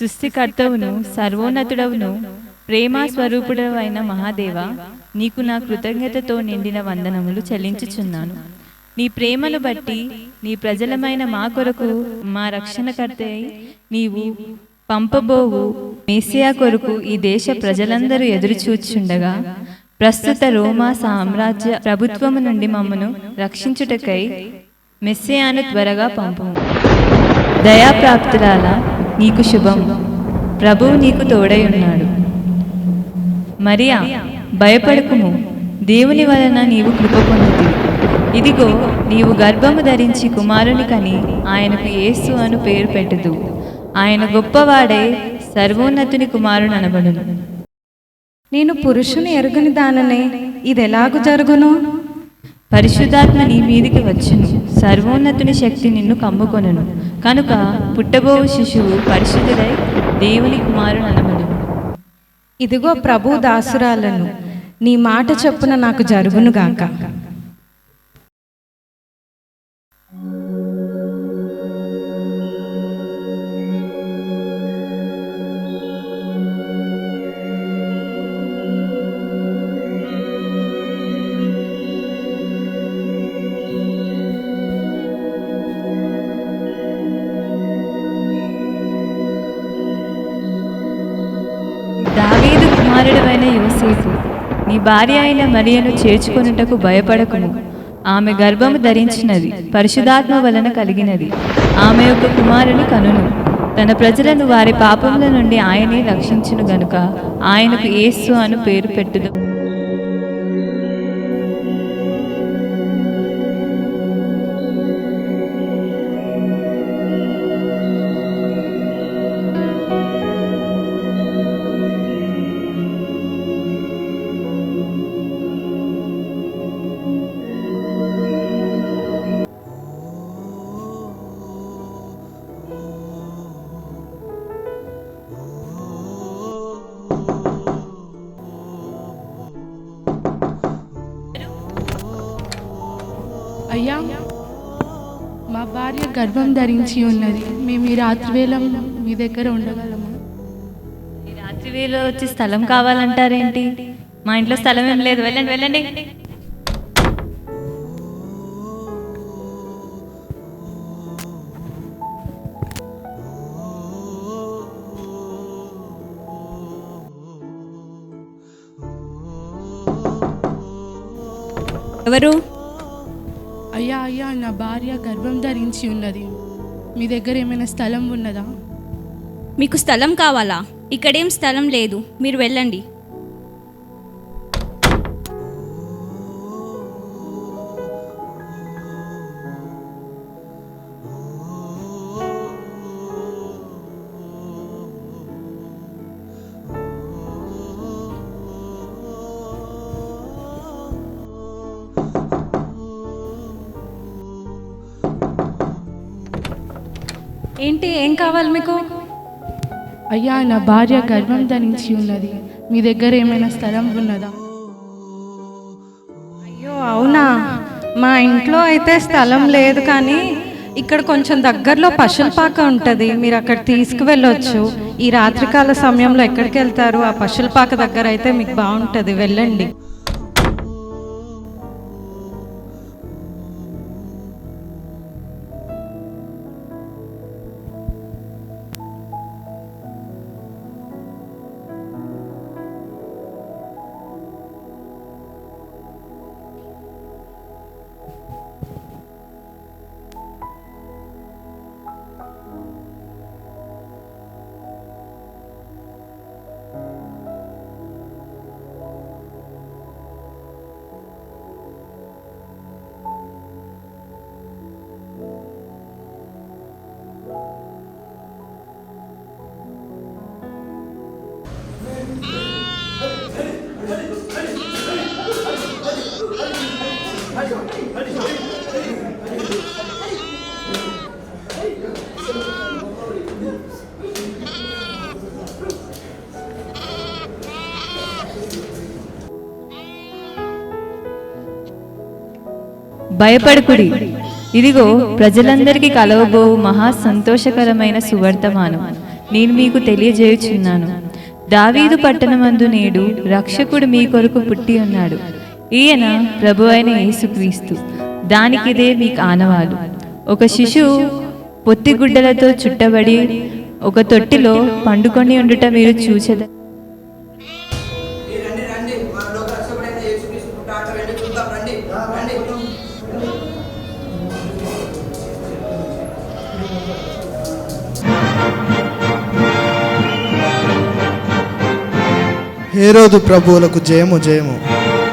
సృష్టికర్తవును సర్వోన్నతుడవును ప్రేమ స్వరూపుడవైన మహాదేవ నీకు నా కృతజ్ఞతతో నిండిన వందనములు చెల్లించుచున్నాను. నీ ప్రేమను బట్టి నీ ప్రజలమైన మా కొరకు మా రక్షణకర్త నీవు పంపబోవు. మేసియా కొరకు ఈ దేశ ప్రజలందరూ ఎదురుచూచుండగా ప్రస్తుత రోమా సామ్రాజ్య ప్రభుత్వము నుండి మమ్మను రక్షించుటకై మెస్సియాను త్వరగా పంపము. దయాప్రాప్తురాల నీకు శుభం. ప్రభువు నీకు తోడై ఉన్నాడు. మరియా భయపడకుము. దేవుని వలన నీవు కృప పొందుతీ. ఇదిగో నీవు గర్భము ధరించి కుమారుని కని ఆయనకు యేసు అను పేరు పెట్టుదు ఆయన గొప్పవాడై సర్వోన్నతుని కుమారుని అనబడును. నేను పురుషుని ఎరుగని దాననే ఇది ఎలాగు జరుగును? పరిశుద్ధాత్మ నీ మీదికి వచ్చును. సర్వోన్నతుని శక్తి నిన్ను కమ్ముకొనను. కనుక పుట్టబోవు శిశువు పరిశుద్ధుడై దేవుని కుమారుడు అనబడును ఇదిగో ప్రభు దాసురాలను నీ మాట చొప్పున నాకు జరుగునుగాక. నీ భార్య అయిన మరియను చేర్చుకొనుటకు భయపడకుము. ఆమె గర్భము ధరించినది పరిశుధాత్మ వలన కలిగినది. ఆమె యొక్క కుమారుని కనును. తన ప్రజలను వారి పాపముల నుండి ఆయనే రక్షించును గనుక ఆయనకు ఏసు అను పేరు పెట్టుదాం అయ్యా మా భార్య గర్భం ధరించి ఉన్నది. మేము ఈ రాత్రివేళ మీ దగ్గర ఉండగలము? ఈ రాత్రి వేళ వచ్చి స్థలం కావాలంటారేంటి? మా ఇంట్లో స్థలం ఏం లేదు. వెళ్ళండి వెళ్ళండి. ఎవరు? అయ్యా అయ్యా నా భార్య గర్భం ధరించి ఉన్నది. మీ దగ్గర ఏమైనా స్థలం ఉన్నదా? మీకు స్థలం కావాలా? ఇక్కడేం స్థలం లేదు. మీరు వెళ్ళండి. ఏంటి ఏం కావాలి మీకు? అయ్యా నా భార్య గర్భం ధరించి ఉన్నది. మీ దగ్గర ఏమైనా స్థలం ఉన్నదా? అయ్యో అవునా? మా ఇంట్లో అయితే స్థలం లేదు కానీ ఇక్కడ కొంచెం దగ్గరలో పశుల్పాక ఉంటుంది. మీరు అక్కడ తీసుకువెళ్ళొచ్చు. ఈ రాత్రికాల సమయంలో ఎక్కడికి వెళ్తారు? ఆ పశుల్పాక దగ్గర అయితే మీకు బాగుంటుంది. వెళ్ళండి. భయపడుకుడి. ఇదిగో ప్రజలందరికీ కలవబో మహా సంతోషకరమైన సువర్తమానం నేను మీకు తెలియజేయుచున్నాను. దావీదు పట్టణమందు నేడు రక్షకుడు మీ కొరకు పుట్టి ఉన్నాడు. ఈయన ప్రభు అయిన యేసుక్రీస్తు. దానికిదే మీకు ఆనవాలు. ఒక శిశువు పొత్తిగుడ్డలతో చుట్టబడి ఒక తొట్టిలో పండుకొని ఉండుట మీరు చూచద రండి. రండి. హేరోదు ప్రభువులకు జయము జయము.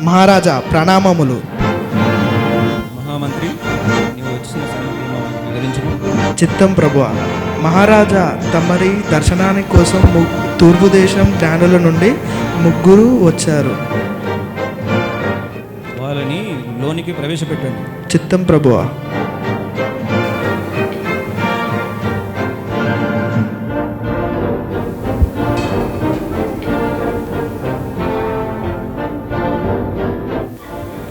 మహారాజా ప్రణామములు. మహామంత్రి చిత్తం ప్రభువ మహారాజా తమరి దర్శనాని కోసం తూర్పు దేశం జ్ఞానుల నుండి ముగ్గురు వచ్చారు. లోనికి ప్రవేశపెట్టండి. చిత్తం ప్రభువ.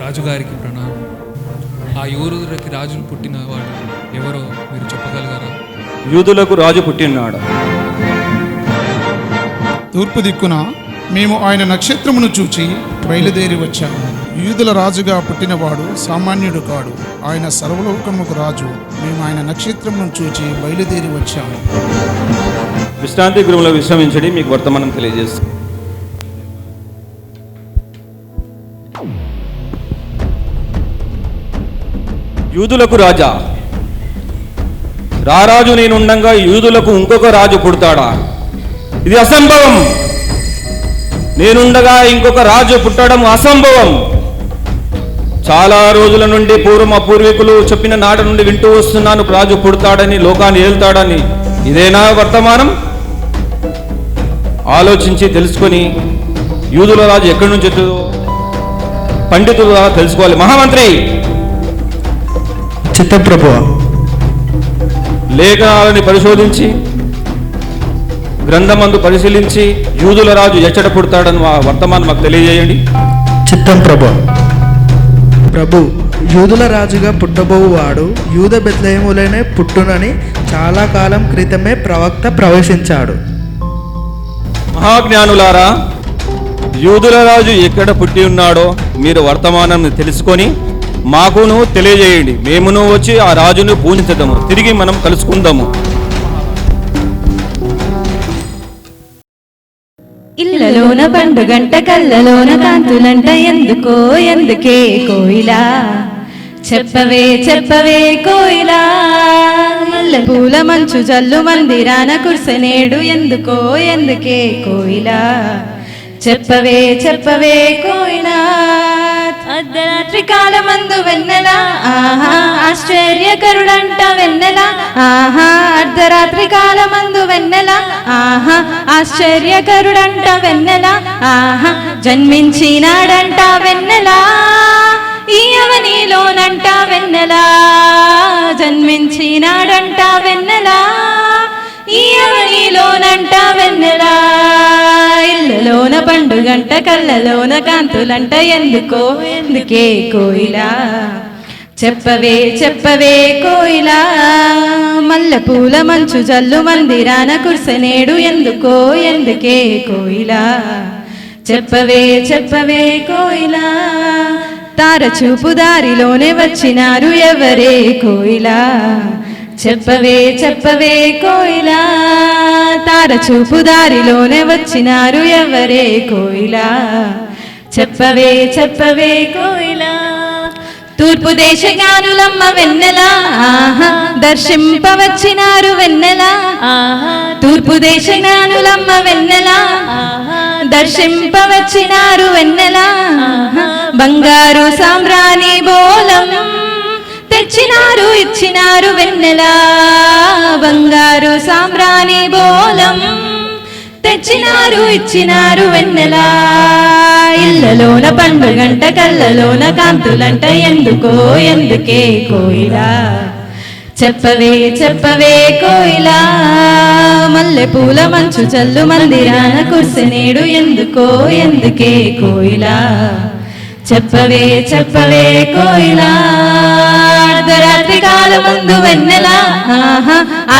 రాజుగారికి ప్రణామం. ఆ యూరులకి రాజులు పుట్టినవాడు ఎవరో మీరు చెప్పగలగారా? యూదులకు రాజు పుట్టినాడు. తూర్పు దిక్కున మేము ఆయన నక్షత్రమును చూచి బయలుదేరి వచ్చాము. యూదుల రాజుగా పుట్టినవాడు సామాన్యుడు కాడు. ఆయన సర్వలోకముకు రాజు. మేము ఆయన నక్షత్రమును చూచి బయలుదేరి వచ్చాము. విశ్రాంతి గృహంలో విశ్రమించడి. మీకు వర్తమానం తెలియజేస్తాం. యూదులకు రాజా రారాజు నేనుండగా యూదులకు ఇంకొక రాజు పుడతాడా? ఇది అసంభవం. నేనుండగా ఇంకొక రాజు పుట్టడం అసంభవం. చాలా రోజుల నుండి పూర్వం మా పూర్వీకులు చెప్పిన నాట నుండి వింటూ వస్తున్నాను. రాజు పుడతాడని లోకాన్ని ఏల్తాడని. ఇదేనా వర్తమానం? ఆలోచించి తెలుసుకొని యూదుల రాజు ఎక్కడి నుంచి వచ్చేదో పండితులు ద్వారా తెలుసుకోవాలి. మహామంత్రి! చిత్తం ప్రభువ లేఖనాలని పరిశోధించి గ్రంథమందు పరిశీలించి యూదుల రాజు ఎచ్చట పుడతాడని వర్తమానం మాకు తెలియజేయండి. చిత్తం ప్రభు ప్రభు. యూదుల రాజుగా పుట్టబోవువాడు యూద బెత్లహేములోనే పుట్టునని చాలా కాలం క్రితమే ప్రవక్త ప్రవేశించాడు. మహాజ్ఞానులారా యూదుల రాజు ఎక్కడ పుట్టి ఉన్నాడో మీరు వర్తమానం తెలుసుకొని మాకును తెలియజేయండి. మేమును వచ్చి ఆ రాజును పూజించదము. తిరిగి మనం కలుసుకుందాము. ఇళ్ళలోన పండుగంట కళ్ళలోన కాంతులంట ఎందుకో ఎందుకే కోయిలా? చెప్పవే చెప్పవే కోయిలా. మల్లె పూల మంచు జల్లు మందిరాన కుర్సనేడు ఎందుకో ఎందుకే కోయిలా? చెప్పవే చెప్పవే కోయిలా. అర్ధరాత్రి కాలమందు వెన్నెల ఆహా ఆశ్చర్యకరుడంట వెన్నెల ఆహా అర్ధరాత్రి కాలమందు వెన్నెల ఆహా ఆశ్చర్యకరుడంట వెన్నెల ఆహా జన్మించినాడంట వెన్నెల ఈ వెన్నెల జన్మించినాడంట వెన్నెల ఈ వెన్నెలా. గంట కళ్ళలోన కాంతులంట ఎందుకో ఎందుకే కోయిలా? చెప్పవే చెప్పవే కోయిలా? మల్లె పూల మంచు జల్లు మందిరాన కుర్సనేడు ఎందుకో ఎందుకే కోయిలా? చెప్పవే చెప్పవే కోయిలా? తార చూపు దారిలోనే వచ్చినారు ఎవరే కోయిలా? చెప్పవే చెప్పవే కోయిలా. తార చూపు దారిలోనే వచ్చినారు ఎవరే కోయిలా. చెప్పవే చెప్పవే కోయిలా. తూర్పు దేశ జ్ఞానులమ్మ వెన్నెలా. ఆహా దర్శింపవచ్చినారు వెన్నెలా. ఆహా తూర్పు దేశ జ్ఞానులమ్మ వెన్నెలా దర్శింపవచ్చినారు వెన్నెలా. బంగారు సామ్రాణి బోలం. తెచ్చినారు ఇచ్చినారు వెన్నెల. బంగారు సామ్రాణి బోలం తెచ్చినారు ఇచ్చినారు వెన్నెల. ఇళ్ళలోన పండుగంట కళ్ళలోన కాంతులంట. ఎందుకో ఎందుకే కోయిలా. చెప్పవే చెప్పవే కోయిలా. మల్లె పూల మంచు చల్లు మందిరాన కుర్సనేడు ఎందుకో ఎందుకే కోయిలా. చెప్పవే చెప్పవే కోయిలా. అర్ధరాత్రి కాలమందు వెన్నెలా.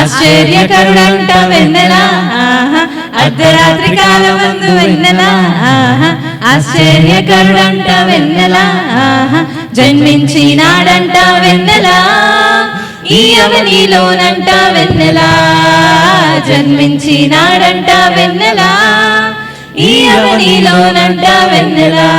ఆశ్చర్యకరుడంట వెన్నెలా. అర్ధరాత్రి అర్ధరాత్రి కాలమందు వెన్నెలా. ఆశ్చర్యకరుడంట వెన్నెలా. ఆహా, జన్మించినాడంట వెన్నెలా. ఈ అవనిలోనంట వెన్నెలా. జన్మించినాడంట వెన్నెలా. ఈ అవనిలోనంట వెన్నెలా